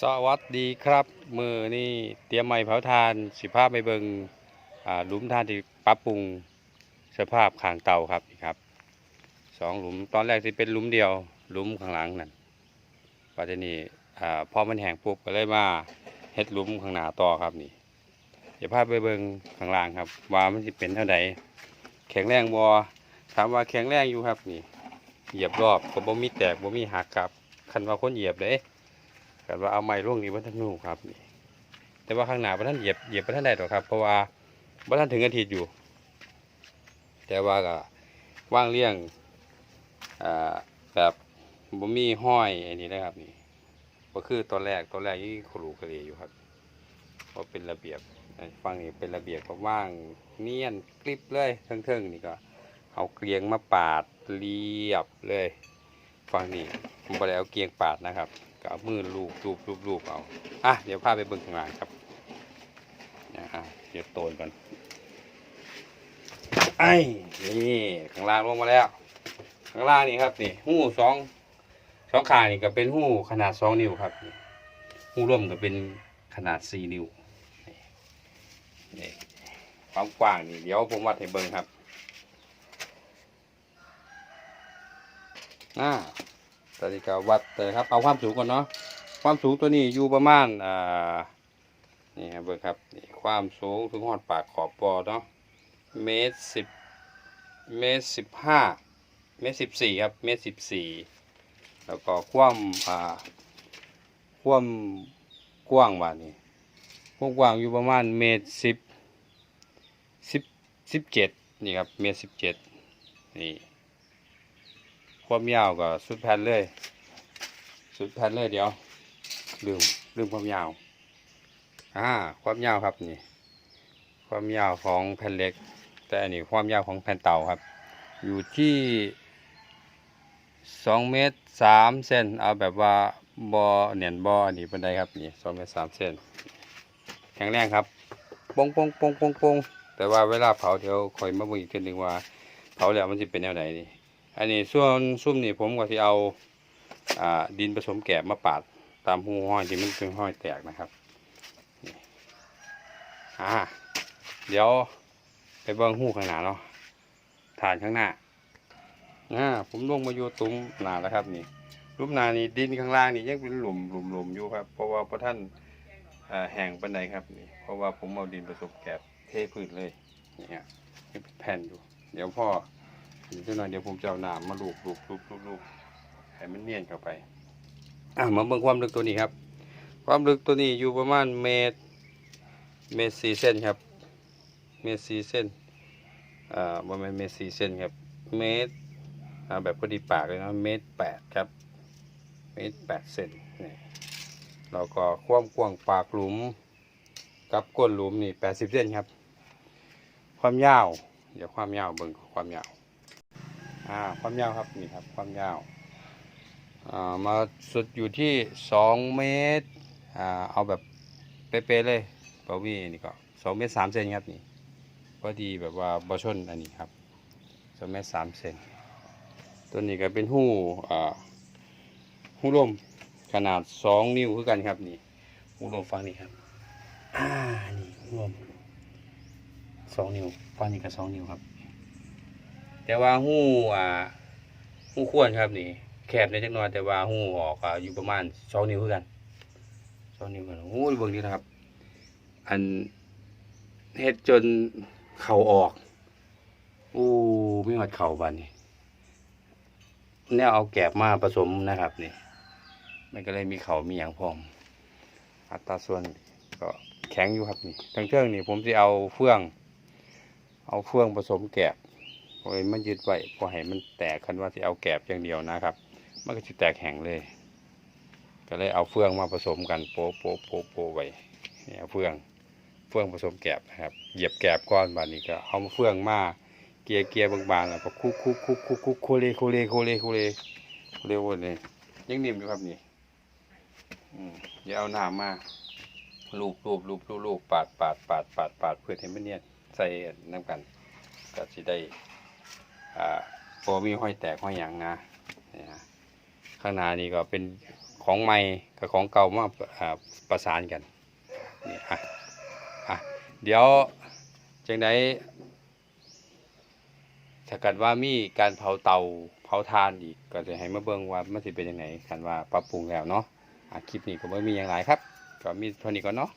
สวัสดีครับ มือนี่เตรียมไม้เผาทานสิภาพไปเบิงหลุมทานที่ปรับปรุงสภาพขางเตาครับนี่ครับสองหลุมตอนแรกที่เป็นหลุมเดียวหลุมข้างหลังนั่นปัจจุบันนี้พอมันแห้งปุ๊บก็เลยมาเฮ็ดหลุมข้างหน้าต่อครับนี่เดี๋ยวพาไปเบิงข้างล่างครับ ว่ามันจะเป็นเท่าใดแข็งแรงบ่ถามว่าแข็งแรงอยู่ครับนี่ เหยียบรอบก็บ่มีแตกบ่มีหักครับคันว่าคนเหยียบเด้ กันว่าเอาไม้ร่วงนี้บนท่านนูครับนี่แต่ว่าข้างหน้าบนท่านเหยียบเหยียบบนท่านได้หรอกครับ เพราะว่าบนท่านถึงอาทิตย์อยู่ แต่ว่าก็ว่างเลี่ยงแบบบ่มีห้อยอันนี้นะครับนี่ก็คือตอนแรกตอนแรกยี่ขรูกระอยู่ครับก็เป็นระเบียบฟังนี่เป็นระเบียบก็ว่างเนียนกริบเลยเทิงๆนี่ก็เอาเกลียงมาปาดเรียบเลยฟังนี่ผมได้เอาเกลียงปาดนะครับ ก็เอามือลูบลูบลูบลูบเอาอะเดี๋ยวพาไปเบิ่งข้างล่างครับนะฮะเดี๋ยวโตนก่อนไอ้นี่ข้างล่างลงมาแล้ว ข้างล่างนี่ครับนี่หู้สองสองขานี่ก็เป็นหู้ขนาดสองนิ้วครับหู้ร่วมก็เป็นขนาดสี่นิ้วนี่ความกว้างนี่เดี๋ยวผมวัดให้เบิ่งครับอ่า ตอนนี้ก็วัดเลยครับเอาความสูงก่อนเนาะความสูงตัวนี้อยู่ประมาณอ่านี่ครับเบิ่งครับนี่ความสูงถึงหอดปากขอบปอเนาะเมตรสิบเมตรสิบห้าเมตรสิบสี่ครับเมตรสิบสี่แล้วก็ความอ่าความกว้างว่านี่ความกว้างอยู่ประมาณเมตรสิบสิบสิบเจ็ดนี่ครับเมตรสิบเจ็ดนี่ ความยาวก็สุดแผ่นเลย สุดแผ่นเลยเดี๋ยว ลืมลืมความยาวอ่าความยาวครับนี่ ความยาวของแผ่นเหล็ก แต่อันนี้ความยาวของแผ่นเต่าครับ อยู่ที่สองเมตรสามเซนเอาแบบว่าบอเนียนบออันนี้เป็นไดครับนี่สองเมตรสามเซนแข็งแรงครับปงปงปงปงปงแต่ว่าเวลาเผาเดี๋ยวคอยมาบิ่งอีกทีหนึ่งว่าเผาแล้วมันจะเป็นแนวไหนนี่ อันนี้ส่วนซุ่มนี่ผมก็ที่เอาอ่าดินผสมแกบมาปาดตามหูห้อยที่มันเป็นห้อยแตกนะครับอ่าเดี๋ยวไปเบิ้งหูข้างหน้าเนาะฐานข้างหน้าอ่าผมลงมาอยู่ตุ้มหนาแล้วครับนี่รูปหนานี่ดินข้างล่างนี่ยังเป็นหลุมหลุมหลุมอยู่ครับ เพราะว่าพระท่านแห้งปันใดครับนี่เพราะว่าผมเอาดินผสมแกบเทพื้นเลยนี่ฮะเป็นแผ่นอยู่ เดี๋ยวพ่อ เดี๋ยวหน่อยเดี๋ยวผมจะเอาหน้ำมาลูบลูบลูบลูบลูบให้มันเนียนเข้าไป อะมาเบิ่งความลึกตัวนี้ครับ ความลึกตัวนี้อยู่ประมาณเมตร เมตรสี่เส้นครับ เมตรสี่เส้น อ่าประมาณเมตรสี่เส้นครับ เมตรอ่าแบบพอดีปากเลยนะเมตรแปดครับ เมตรแปดเซนนี่แล้วก็ความกว้างปากหลุม กับก้นหลุมนี่แปดสิบเซนครับ ความยาว เดี๋ยวความยาวเบิ่งความยาว อ่าความยาวครับนี่ครับความยาวอ่ามาสุดอยู่ที่สองเมตรอ่าเอาแบบเป๊ะๆเลยเบาวี่นี่ก็สองเมตรสามเซนครับนี่พอดีแบบว่าบอชนอันนี้ครับสองเมตรสามเซนตัวนี้ก็เป็นหู้อ่าหู้ลมขนาดสองนิ้วคือกันครับนี่หู้ลมฟังนี่ครับอ่านี่หู้ลมสองนิ้วฟังนี่ก็สองนิ้วครับ แต่ว่าหู้อ่าหู้ควรครับนี่ แคบในจักหน่อยแต่ว่าหู้ออกอ่าอยู่ประมาณสองนิ้วกันสองนิ้วกันโอ้ยเบิ่งดีนะครับ อันเฮ็ดจนเข่าออกอู้ไม่หอดเข่าบานนี่แนวเอาแกบมาผสมนะครับนี่มันก็เลยมีเข่ามีอย่างพร้อม อัตราส่วนก็แข็งอยู่ครับนี่ทั้งเครื่องนี่ผมจะเอาเฟือง เอาเฟืองผสมแกบ โอ้ยมันยึดไว้พอให้มันแตกคันว่าที่เอาแกบอย่างเดียวนะครับ มันก็จะแตกแห้งเลย ก็เลยเอาเฟืองมาผสมกันโป๊ะโป๊ะโป๊ะโป๊ะไว้นี่เอาเฟืองเฟืองผสมแกบนะครับเหยียบแกบก้อนบานนี้ก็เอาเฟืองมาเกียร์เกียร์บางๆแล้วก็คุกคุกคุกคุกคุกโคเลโคเลโคเลโคเลโคเลวนเลยยังนิ่มอยู่ครับนี่อย่าเอาหน้ำมาลูบลูบลูบลูบลูบปาดปาดปาดปาดปาดเพื่อให้มันเนียนใส่น้ำกันก็สิได้ พอมีห้อยแตกห้อยหยังนะข้างหน้านี่ก็เป็นของใหม่กับของเก่ามาประสานกันนี่อะอะเดี๋ยวจังไดถ้าเกิดว่ามีการเผาเตาเผาทานอีกก็จะให้มาเบิ่งว่ามันสิเป็นยังไงคันว่าปรับปรุงแล้วเนาะะคลิปนี้ก็บ่มีอย่างไรครับ ก็มีเท่านี้ก่อนเนาะ